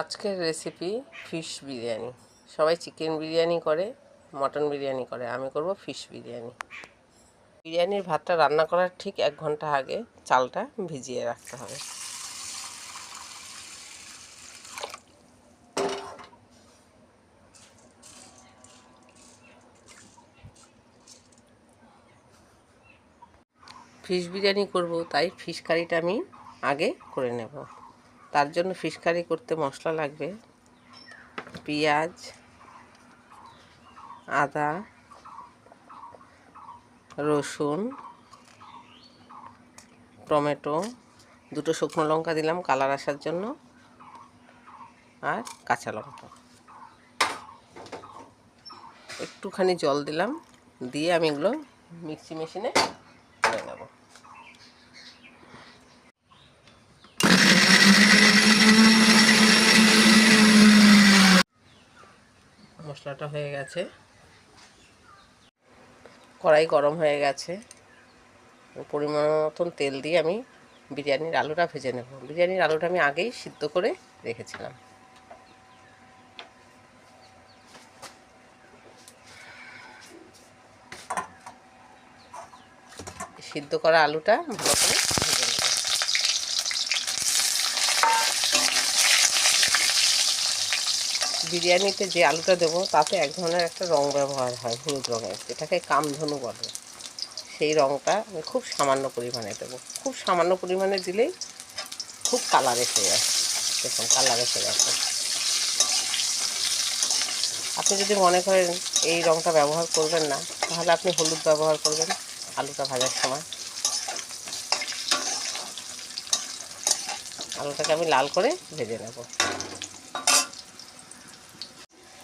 আজকের recipe fish biryani. সবাই chicken biryani করে মটন বিরিয়ানি করে, আমি করব ফিশ বিরিয়ানি। বিরিয়ানির ভাতটা রান্না করার ঠিক এক ঘণ্টা আগে চালটা ভিজিয়ে রাখতে হবে। ফিশ বিরিয়ানি করব, তাই ফিশ কারিটা আমি আগে করে নেব। তার জন্য ফিশ কারি করতে মশলা লাগবে। পেঁয়াজ, আদা, রসুন, টমেটো, দুটো শুকনো লঙ্কা দিলাম কালার আসার জন্য, আর কাঁচা লঙ্কা। একটুখানি জল দিলাম, দিয়ে আমি এগুলো মিক্সি মেশিনে করে নেব। মশলাটা হয়ে গেছে। কড়াই গরম হয়ে গেছে। পরিমাণ মতন তেল দিয়ে আমি বিরিয়ানির আলুটা ভেজে নেব। বিরিয়ানির আলুটা আমি আগেই সিদ্ধ করে রেখেছিলাম। সিদ্ধ করা আলুটা ভালো করে ভেজে নেব বিরিয়ানিতে যে আলুটা দেবো, তাতে এক ধরনের একটা রং ব্যবহার হয়, হলুদ রঙের। যেটাকে কামধনু বলে। সেই রঙটা আমি খুব সামান্য পরিমাণে দেবো। খুব সামান্য পরিমাণে দিলেই খুব কালার এসে যায় দেখুন কালার এসে যাচ্ছে আপনি যদি মনে করেন এই রঙটা ব্যবহার করবেন না, তাহলে আপনি হলুদ ব্যবহার করবেন আলুটা ভাজার সময়। আলুটাকে আমি লাল করে ভেজে নেব।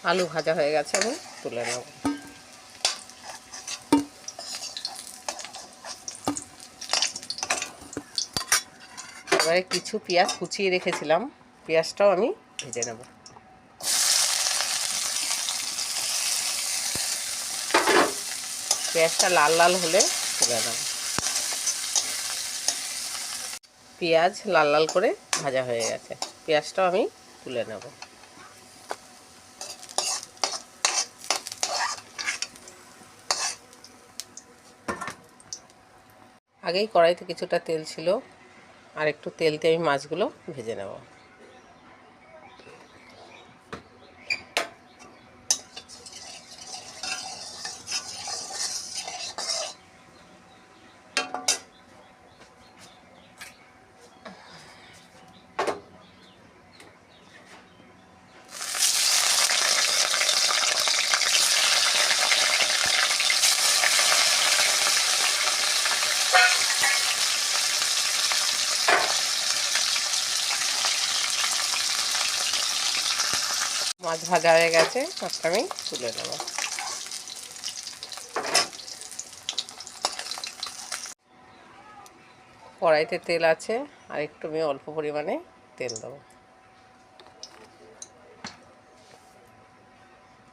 আলু ভাজা হয়ে গেছে আমি তুলে নেব। এবারে কিছু পেঁয়াজ কুচিয়ে রেখেছিলাম, পেঁয়াজটাও আমি ভেজে নেব। পেঁয়াজটা লাল লাল হলে তুলে নেব। পেঁয়াজ লাল লাল করে ভাজা হয়ে গেছে, পেঁয়াজটাও আমি তুলে নেব। আগেই কড়াইতে কিছুটা তেল ছিল আর একটু তেলতে আমি মাছগুলো ভেজে নেব। মাছ ভাজা হয়ে গেছে মাছটা আমি তুলে নেব। কড়াইতে তেল আছে, আর একটু আমি অল্প পরিমাণে তেল দেবো।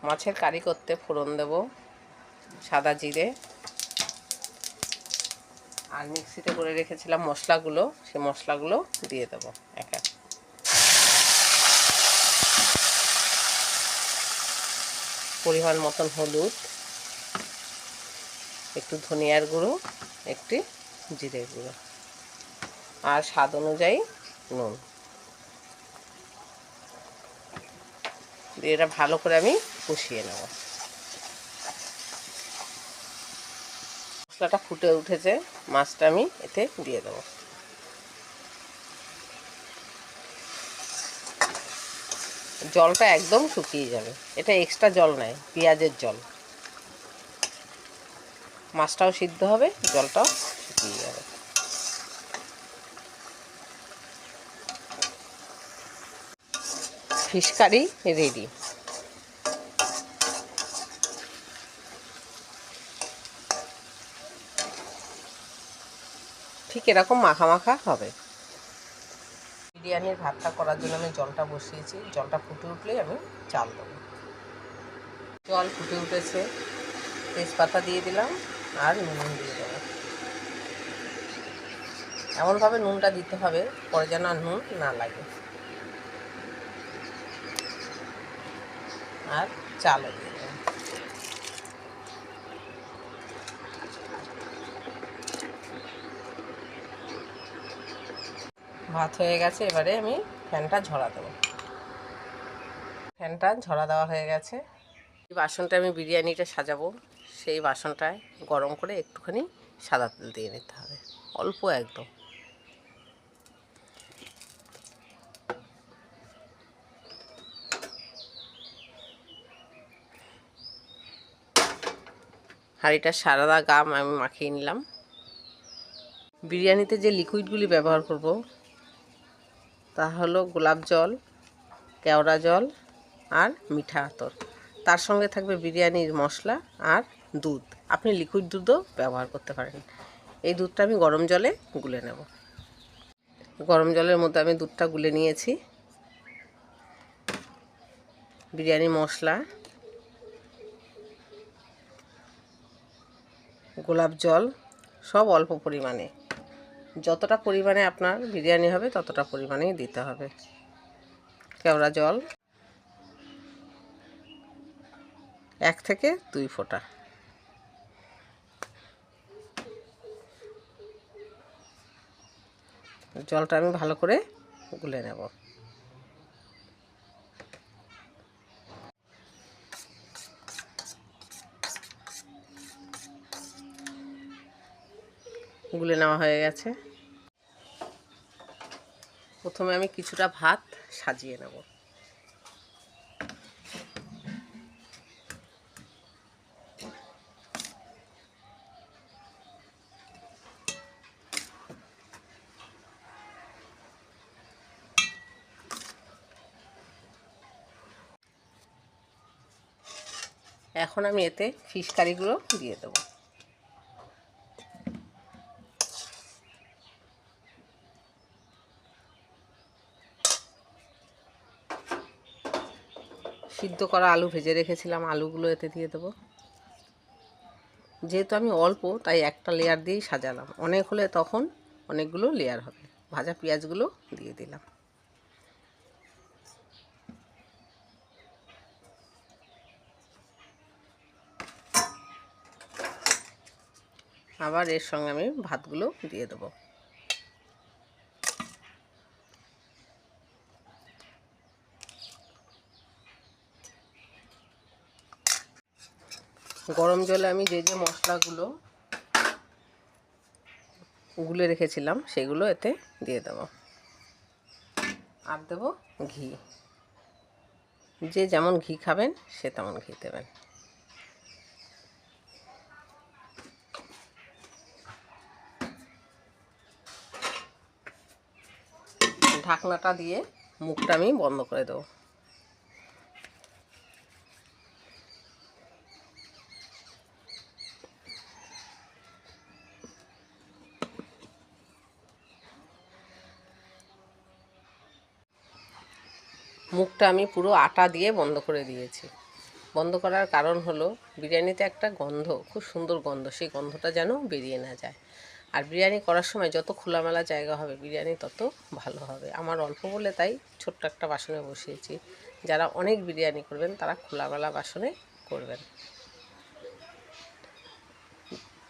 মাছের কারি করতে ফোড়ন দেব, সাদা জিরে। আর মিক্সিতে করে রেখেছিলাম মশলাগুলো সে মশলাগুলো দিয়ে দেবো, এক এক। পরিমাণ মতন হলুদ, একটু ধনিয়ার গুঁড়ো, একটি জিরের গুঁড়ো, আর স্বাদ অনুযায়ী নুন। এটা ভালো করে আমি কষিয়ে নেব। মশলাটা ফুটে উঠেছে, মাছটা আমি এতে দিয়ে দেবো। জলটা একদম শুকিয়ে যাবে। এটা এক্সট্রা জল নয়, পেঁয়াজের জল। মাছটাও সিদ্ধ হবে, জলটাও শুকিয়ে যাবে। ফিশ কারি রেডি ঠিক এরকম মাখা মাখা হবে। বিরিয়ানির ভাতটা করার জন্য আমি জলটা বসিয়েছি। জলটা ফুটে উঠলেই আমি চাল দেবো। জল ফুটে উঠেছে। তেজপাতা দিয়ে দিলাম আর নুন দিয়ে দেবো। এমনভাবে নুনটা দিতে হবে, পরে যেন নুন না লাগে। আর চালও দিয়ে ভাত হয়ে গেছে, এবারে আমি ফ্যানটা ঝরা দেবো। ফ্যানটা ঝরা দেওয়া হয়ে গেছে। এই বাসনটা আমি বিরিয়ানিটা সাজাবো। সেই বাসনটায় গরম করে একটুখানি সাদা তেল দিয়ে নিতে হবে, অল্প একদম। হাঁড়িটা সারাদা গাম আমি মাখিয়ে নিলাম। বিরিয়ানিতে যে লিকুইডগুলি ব্যবহার করব তা হলো গোলাপ জল, কেওড়া জল আর মিঠা আতর। তার সঙ্গে থাকবে বিরিয়ানির মশলা আর দুধ। আপনি লিকুইড দুধও ব্যবহার করতে পারেন। এই দুধটা আমি গরম জলে গুলে নেব। গরম জলের মধ্যে আমি দুধটা গুলে নিয়েছি। বিরিয়ানি মশলা, গোলাপ জল সব অল্প পরিমাণে। যতটা পরিমাণে আপনার বিরিয়ানি হবে, ততটা পরিমাণেই দিতে হবে। কেওড়া জল এক থেকে দুই ফোঁটা। জলটা আমি ভালো করে গুলে নেব। গুলে নেওয়া হয়ে গেছে। প্রথমে আমি কিছুটা ভাত সাজিয়ে নেব। এখন আমি এতে ফিশ কারিগুলো দিয়ে দেবো। সিদ্ধ করা আলু ভেজে রেখেছিলাম, আলুগুলো এতে দিয়ে দেবো। যেহেতু আমি অল্প, তাই একটা লেয়ার দিয়েই সাজালাম। অনেক হলে তখন অনেকগুলো লেয়ার হবে। ভাজা পেঁয়াজগুলো দিয়ে দিলাম। আবার এর সঙ্গে আমি ভাতগুলো দিয়ে দেবো। গরম জলে আমি যে যে মশলাগুলো গুলে রেখেছিলাম, সেগুলো এতে দিয়ে দেবো। আর দেবো ঘি। যে যেমন ঘি খাবেন, সে তেমন ঘি দেবেন। ঢাকনাটা দিয়ে মুখটা আমি বন্ধ করে দেবো। মুখটা আমি পুরো আটা দিয়ে বন্ধ করে দিয়েছি। বন্ধ করার কারণ হলো, বিরিয়ানিতে একটা গন্ধ, খুব সুন্দর গন্ধ, সেই গন্ধটা যেন বেরিয়ে না যায়। আর বিরিয়ানি করার সময় যত খোলামেলা জায়গা হবে, বিরিয়ানি তত ভালো হবে। আমার অল্প বলে তাই ছোট্ট একটা বাসনে বসিয়েছি। যারা অনেক বিরিয়ানি করবেন, তারা খোলামেলা বাসনে করবেন।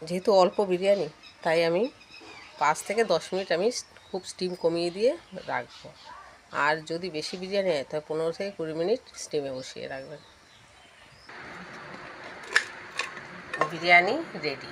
যেহেতু অল্প বিরিয়ানি, তাই আমি পাঁচ থেকে দশ মিনিট আমি খুব স্টিম কমিয়ে দিয়ে রাখব। আর যদি বেশি বিরিয়ানি হয়, তাহলে পনেরো থেকে কুড়ি মিনিট স্টিমে বসিয়ে রাখবেন। বিরিয়ানি রেডি